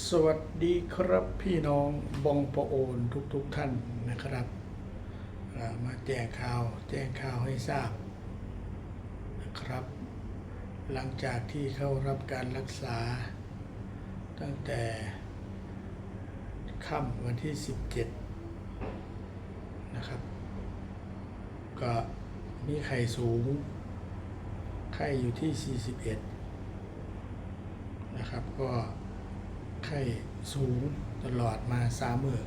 สวัสดีครับพี่น้องบองปะโอนทุกๆทท่านนะครับ มาแจ้งข่าวแจ้งข่าวให้ทราบนะครับ หลังจากที่เข้ารับการรักษา ตั้งแต่ค่ำวันที่ 17 นะครับ ก็มีไข้สูง ไข้อยู่ที่ 41 นะครับก็ ไข้สูงตลอดมาสามมื้อ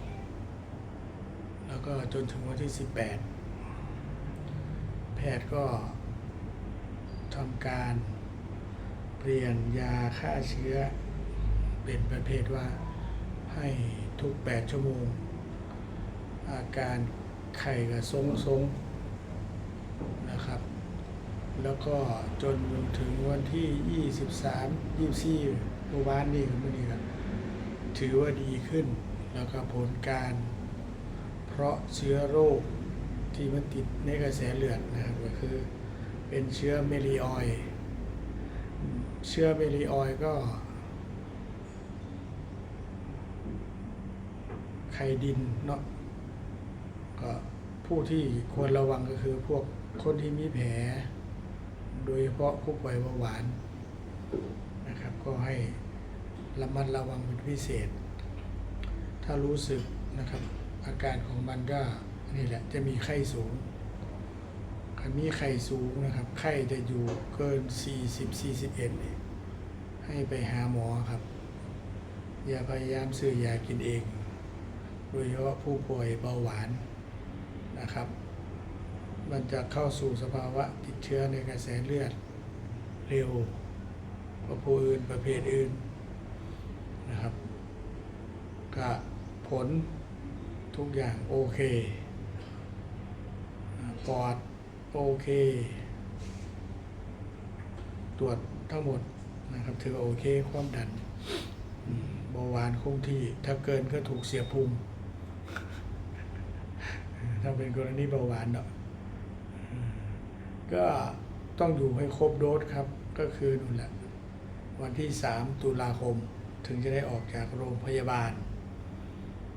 แล้วก็จนถึงวันที่ 18 แพทย์ก็ทำการเปลี่ยนยาฆ่าเชื้อ เป็นประเภทว่าให้ทุก 8 ชั่วโมง อาการไข้ก็ทรงทรงๆนะครับ แล้วก็จนถึงวันที่ 23 24เมื่อวานนี้กับมื่อนี้ครับ ถือว่าดีขึ้น แล้วก็ผลการ เพราะเชื้อโรคที่มันติดในกระแสเลือดนะครับก็คือเป็นเชื้อเมลีออยเชื้อเมลีออยก็ ไขดินเนาะก็ผู้ที่ควรระวังก็คือพวกคนที่มีแผล โดยเฉพาะผู้ป่วยเบาหวานนะครับก็ให้ ระมัดระวังเป็นพิเศษ ถ้ารู้สึกนะครับ อาการของมันก็นี่แหละจะมีไข้สูงคันมีไข้สูงนะครับ ไข้จะอยู่เกิน 40 41เนี่ให้ไปหาหมอครับ อย่าพยายามซื้อยากินเอง โดยเฉพาะผู้ป่วยเบาหวานนะครับ มันจะเข้าสู่สภาวะติดเชื้อในกระแสเลือดเร็วกว่าผู้อื่นประเภทอื่น นะครับ ก็ผลทุกอย่างโอเคปอดโอเค ตรวจทั้งหมดนะครับถือโอเคความดันเบาหวานคงที่ ถ้าเกินก็ถูกเสียภูมิ ถ้าเป็นกรณีเบาหวานเนาะก็ต้องอยู่ให้ครบโดสครับ ก็คือนู่นแหละ วันที่ 3 ตุลาคม ถึงจะได้ออกจากโรงพยาบาล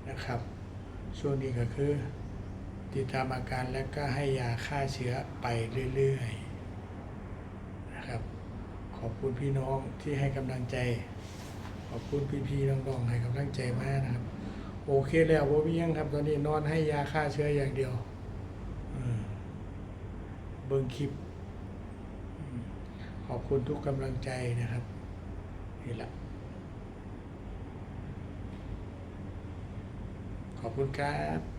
นะครับ ช่วงนี้ก็คือ ติดตามอาการและก็ให้ยาฆ่าเชื้อไปเรื่อยๆนะครับ ขอบคุณพี่น้องที่ให้กำลังใจ ขอบคุณพี่ๆน้องๆให้กำลังใจมากนะครับ โอเคแล้วว่ามีหยังครับ ตอนนี้นอนให้ยาฆ่าเชื้ออย่างเดียวเบิ่งคลิปอืมขอบคุณทุกกำลังใจนะครับนี่แหละ ขอบคุณครับ